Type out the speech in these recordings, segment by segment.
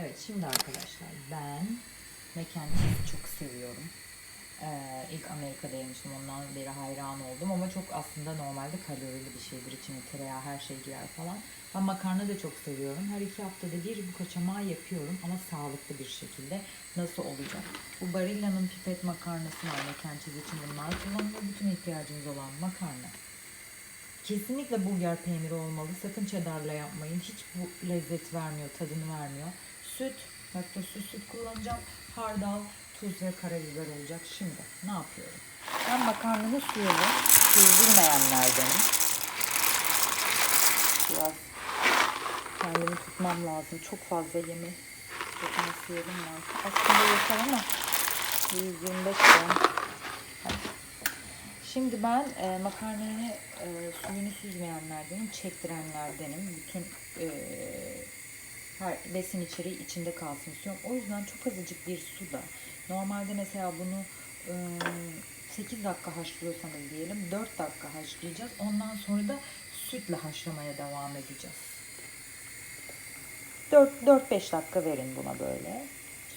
Evet şimdi arkadaşlar ben mekan çok seviyorum. Ee, ilk Amerika'da yemiştim ondan beri hayran oldum ama çok aslında normalde kalorili bir şeydir. İçine tereyağı her şey girer falan. Ben makarna da çok seviyorum. Her iki haftada bir bu kaçamağı yapıyorum ama sağlıklı bir şekilde. Nasıl olacak? Bu Barilla'nın pipet makarnası var mekan için bunlar kullanılıyor. Bütün ihtiyacımız olan makarna. Kesinlikle burger peyniri olmalı. Sakın cheddarla yapmayın. Hiç bu lezzet vermiyor, tadını vermiyor. Süt, laktozsuz süt kullanacağım. Hardal, tuz ve karabiber olacak. Şimdi ne yapıyorum? Ben makarnanın suyunu süzdürmeyenlerdenim. Biraz kendimi tutmam lazım. Çok fazla yeme potansiyeliim var. Aslında yeter ama 125 gram. Şimdi ben e, makarnayı e, suyunu süzmeyenlerdenim, çektirenlerdenim. Bütün e, her besin içeriği içinde kalsın istiyorum. O yüzden çok azıcık bir suda. Normalde mesela bunu e, 8 dakika haşlıyorsanız diyelim 4 dakika haşlayacağız. Ondan sonra da sütle haşlamaya devam edeceğiz. 4-5 dakika verin buna böyle.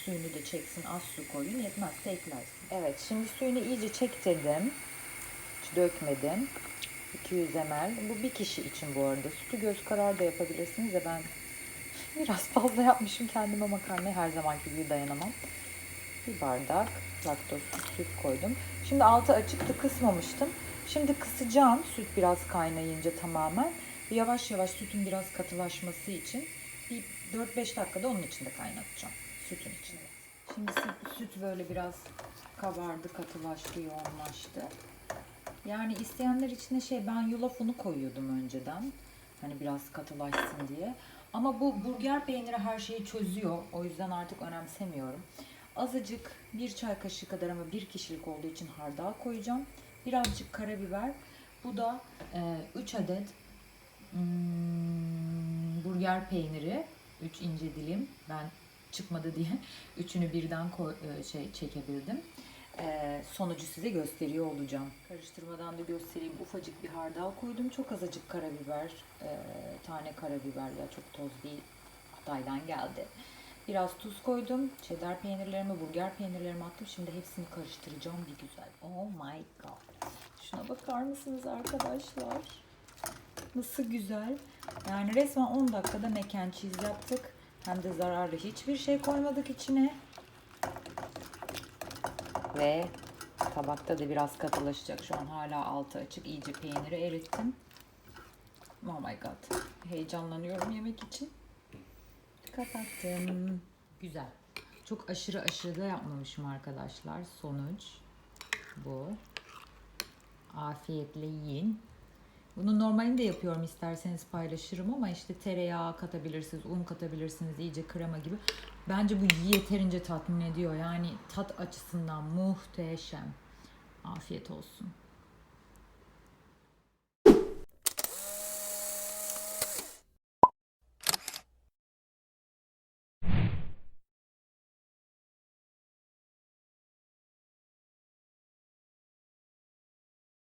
Suyunu da çeksin, az su koyun. Yetmezse eklersin. Evet, şimdi suyunu iyice çektirdim. Dökmedim. 200 ml. Bu bir kişi için bu arada. Sütü göz kararı da yapabilirsiniz de ben biraz fazla yapmışım kendime makarnaya. Her zamanki gibi dayanamam. Bir bardak laktozsuz süt koydum. Şimdi altı açıktı kısmamıştım. Şimdi kısacağım süt biraz kaynayınca tamamen. Yavaş yavaş sütün biraz katılaşması için bir 4-5 dakikada onun içinde kaynatacağım. Sütün içinde. Şimdi süt, süt böyle biraz kabardı, katılaştı, yoğunlaştı. Yani isteyenler içine şey ben yulaf unu koyuyordum önceden. Hani biraz katılaşsın diye. Ama bu burger peyniri her şeyi çözüyor. O yüzden artık önemsemiyorum. Azıcık bir çay kaşığı kadar ama bir kişilik olduğu için hardal koyacağım. Birazcık karabiber. Bu da 3 adet hmm, burger peyniri. 3 ince dilim. Ben çıkmadı diye üçünü birden koy, e, şey çekebildim. Ee, sonucu size gösteriyor olacağım. Karıştırmadan da göstereyim. Ufacık bir hardal koydum. Çok azıcık karabiber. e, tane karabiber ya çok toz değil. Hatay'dan geldi. Biraz tuz koydum. Cheddar peynirlerimi, burger peynirlerimi attım. Şimdi hepsini karıştıracağım bir güzel. Oh my god. Şuna bakar mısınız arkadaşlar? Nasıl güzel. Yani resmen 10 dakikada mac and cheese yaptık. Hem de zararlı hiçbir şey koymadık içine. Ve tabakta da biraz katılaşacak. Şu an hala altı açık. İyice peyniri erittim. Oh my god. Heyecanlanıyorum yemek için. Kapattım. Güzel. Çok aşırı aşırı da yapmamışım arkadaşlar. Sonuç bu. Afiyetle yiyin. Bunu normalinde yapıyorum isterseniz paylaşırım ama işte tereyağı katabilirsiniz, un katabilirsiniz, iyice krema gibi. Bence bu yeterince tatmin ediyor. Yani tat açısından muhteşem. Afiyet olsun.